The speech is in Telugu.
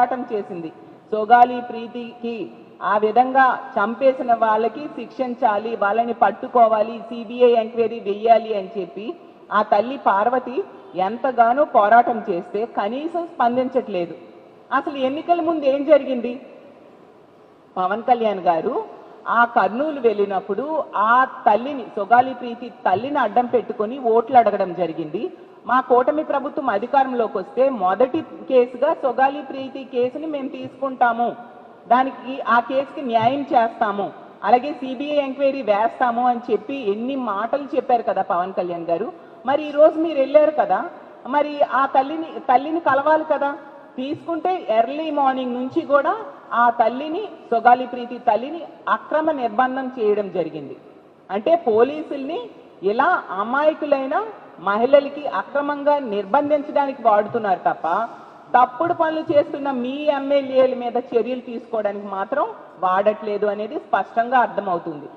పోరాటం చేసింది. సోగాలి ప్రీతికి ఆ విధంగా చంపేసిన వాళ్ళకి శిక్షించాలి వాళ్ళని పట్టుకోవాలి సిబిఐ ఎంక్వైరీ వెయ్యాలి అని చెప్పి ఆ తల్లి పార్వతి ఎంతగానో పోరాటం చేస్తే కనీసం స్పందించట్లేదు. అసలు ఎన్నికల ముందు ఏం జరిగింది? పవన్ కళ్యాణ్ గారు ఆ కర్నూలు వెళ్ళినప్పుడు ఆ తల్లిని సొగాలి ప్రీతి తల్లిని అడ్డం పెట్టుకొని ఓట్లు అడగడం జరిగింది. మా కూటమి ప్రభుత్వం అధికారంలోకి వస్తే మొదటి కేసుగా సొగాలి ప్రీతి కేసుని మేము తీసుకుంటాము. దానికి ఆ కేసుకి న్యాయం చేస్తాము. అలాగే సిబిఐ ఎంక్వైరీ వేస్తాము అని చెప్పి ఎన్ని మాటలు చెప్పారు కదా పవన్ కళ్యాణ్ గారు. మరి ఈరోజు మీరు వెళ్ళారు కదా. మరి ఆ తల్లిని తల్లిని కలవాలి కదా. తీసుకుంటే ఎర్లీ మార్నింగ్ నుంచి కూడా ఆ తల్లిని సొగాలి ప్రీతి తల్లిని అక్రమ నిర్బంధం చేయడం జరిగింది. అంటే పోలీసుల్ని ఇలా అమాయకులైన మహిళలకి అక్రమంగా నిర్బంధించడానికి వాడుతున్నారు తప్ప తప్పుడు పనులు చేస్తున్న మీ ఎమ్మెల్యేల మీద చర్యలు తీసుకోవడానికి మాత్రం వాడట్లేదు అనేది స్పష్టంగా అర్థమవుతుంది.